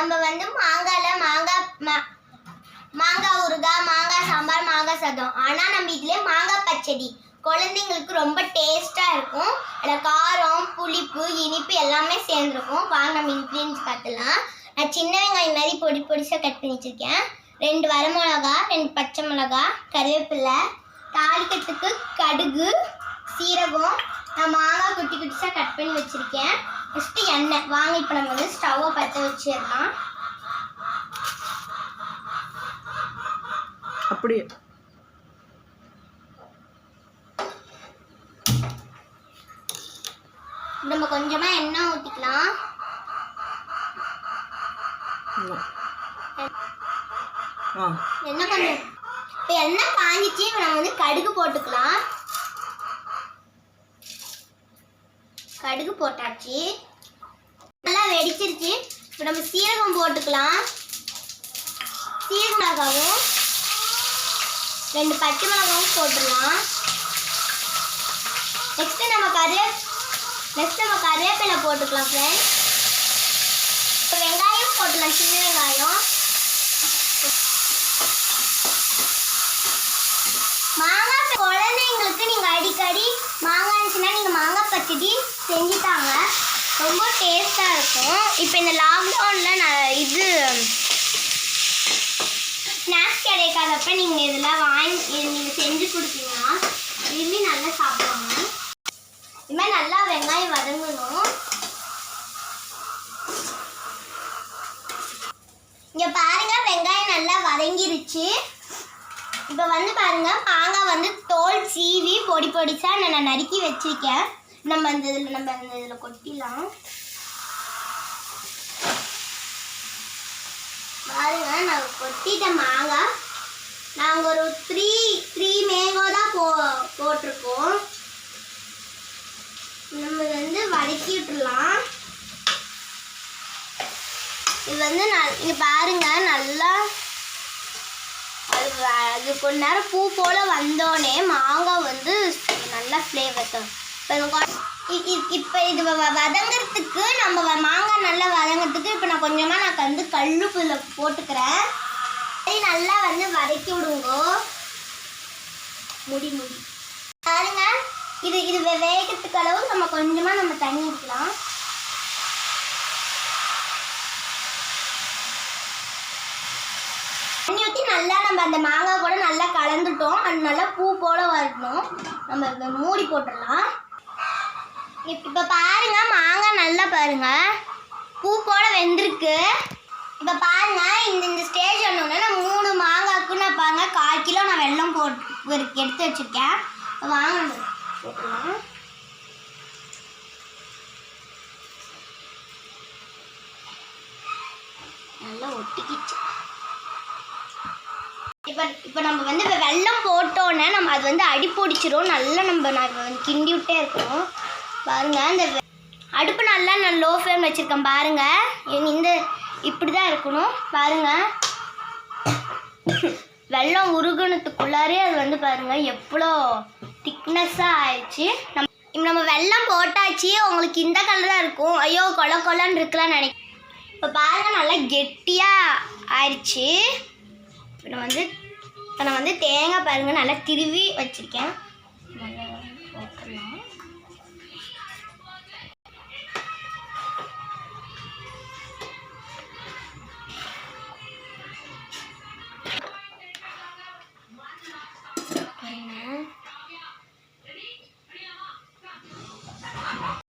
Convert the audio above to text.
நம்ம வந்து மாங்காயில் மாங்காய் மா- மாங்காய் ஊறுகாய் மாங்காய் சாம்பார் மாங்காய் சாதம். ஆனால் நம்ம இதுல மாங்காய் பச்சடி. குழந்தைங்களுக்கு ரொம்ப டேஸ்ட்டாக இருக்கும். அதில் காரம் புளிப்பு இனிப்பு எல்லாமே சேர்ந்துருக்கும். வாங்க நம்ம இன்க்ரீடியன்ஸ் பார்த்துலாம் நான் சின்ன வெங்காயம் மாதிரி பொடி பொடிசாக கட் பண்ணி வச்சுருக்கேன் ரெண்டு வரமிளகா ரெண்டு பச்சை மிளகா கருவேப்பிலை தாளிக்கிறதுக்கு கடுகு சீரகம். நான் மாங்காய் குட்டி குட்டிஸாக கட் பண்ணி வச்சுருக்கேன். ஃபஸ்ட்டு எண்ணெய் வாங்க இப்போ நம்ம வந்து ஸ்டவ்வை பற்ற வச்சிடலாம். அப்படியே. நம்ம கொஞ்சமாக எண்ணெய் ஊற்றிக்கலாம் எண்ணெய். கொஞ்சம். இப்போ எண்ணெய் காஞ்சிச்சு இப்போ நம்ம வந்து கடுகு போட்டுக்கலாம். கடுகு போட்டாச்சு. நல்லா வெடிச்சிருச்சு. இப்போ நம்ம சீரகம் போட்டுக்கலாம். சீரக மிளகாவும் ரெண்டு பச்சை மிளகாவும் போட்டுடலாம். நெக்ஸ்ட் நம்ம கருவே நெக்ஸ்ட் நம்ம கருவேப்பிலை போட்டுக்கலாம் ஃப்ரெண்ட்ஸ் இப்போ வெங்காயம் போட்டுக்கலாம் சின்ன வெங்காயம். மாங்காய் குழந்தைங்களுக்கு நீங்கள் அடிக்கடி மாங்காய் இருந்துச்சுன்னா நீங்கள் மாங்காய் பச்சடி செஞ்சு ரொம்ப டேஸ்ட்டாக இருக்கும். இப்போ இந்த லாக்டவுனில் நான் இது ஸ்நாக்ஸ் கிடைக்காதப்ப நீங்கள் இதெல்லாம் வாங்கி நீங்கள் செஞ்சு கொடுத்தீங்கன்னா விரும்பி நல்லா சாப்பிடுவாங்க. இது மாதிரி நல்லா வெங்காயம் வதங்கணும். இங்கே பாருங்க வெங்காயம் நல்லா வதங்கிருச்சு. இப்போ வந்து பாருங்க மாங்காய் வந்து தோல் சீவி பொடி பொடிச்சா நான் நறுக்கி வச்சிருக்கேன். நம்ம இந்த இதில் நம்ம இந்த இதில் கொட்டிடலாம். பாருங்க நான் கொட்டிட்ட மாங்காய் நாங்கள் ஒரு த்ரீ த்ரீ மேங்கோ தான் போ போட்டிருக்கோம். நம்ம வந்து வதக்கி விட்டுறலாம் இது வந்து நல் இது பாருங்க நல்லா அது அது கொஞ்ச நேரம் பூ போல வந்தோடனே மாங்காய் வந்து நல்லா ஃப்ளேவர் தரும். இப்போ இது வ- வ- நம்ம வ- மாங்காய் நல்லா வதங்கிறதுக்கு இப்போ நான் கொஞ்சமாக நான் வந்து கல்லுப்புல போட்டுக்கிறேன். நல்லா வந்து வதக்கி விடுங்க. முடி முடி. பாருங்க. இது இது வேகத்துக்கு அளவு நம்ம கொஞ்சமாக நம்ம தண்ணி ஊற்றலாம் தண்ணி ஊற்றி நல்லா நம்ம அந்த மாங்காய் கூட நல்லா கலந்துட்டோம். அது நல்லா பூ போல வரணும். நம்ம மூடி போட்டுடலாம். இப்போ பாருங்க மாங்காய் நல்லா பாருங்க. பூ போல வெந்திருக்கு. இப்போ பாருங்க இந்த இந்த ஸ்டேஜ் ஒன்று நான் மூணு மாங்காய்க்கு நான் பாருங்க கால் கிலோ நான் வெல்லம் போட்டு ஒரு- எடுத்து வச்சிருக்கேன். வாங்க. நல்லா ஒட்டிக்கிச்சு. இப்போ இப்போ நம்ம வந்து இப்போ வெல்லம் போட்டோன்னே நம்ம அது வந்து அடி பிடிச்சிரும் நல்லா நம்ம நான் இப்போ வந்து கிண்டி விட்டே இருக்கணும் பாருங்க இந்த அடுப்பு நல்லா நான் லோ ஃப்ளேம் வச்சுருக்கேன் பாருங்க. இந்த இப்படி தான் இருக்கணும். பாருங்க. வெல்லம் உருகுனத்துக்குள்ளாரே அது வந்து பாருங்க எவ்வளோ திக்னஸ்ஸாக ஆயிடுச்சு. நம்ம நம்ம வெள்ளம் போட்டாச்சு உங்களுக்கு இந்த கலர் தான் இருக்கும். ஐயோ கொல கொலன்னு இருக்கலாம் நினைக்கிறேன் இப்போ பாருங்க நல்லா கெட்டியாக ஆயிடுச்சு. இப்போ நான் வந்து இப்போ நான் வந்து தேங்காய் பாருங்கள் நல்லா திருவி வச்சுருக்கேன்.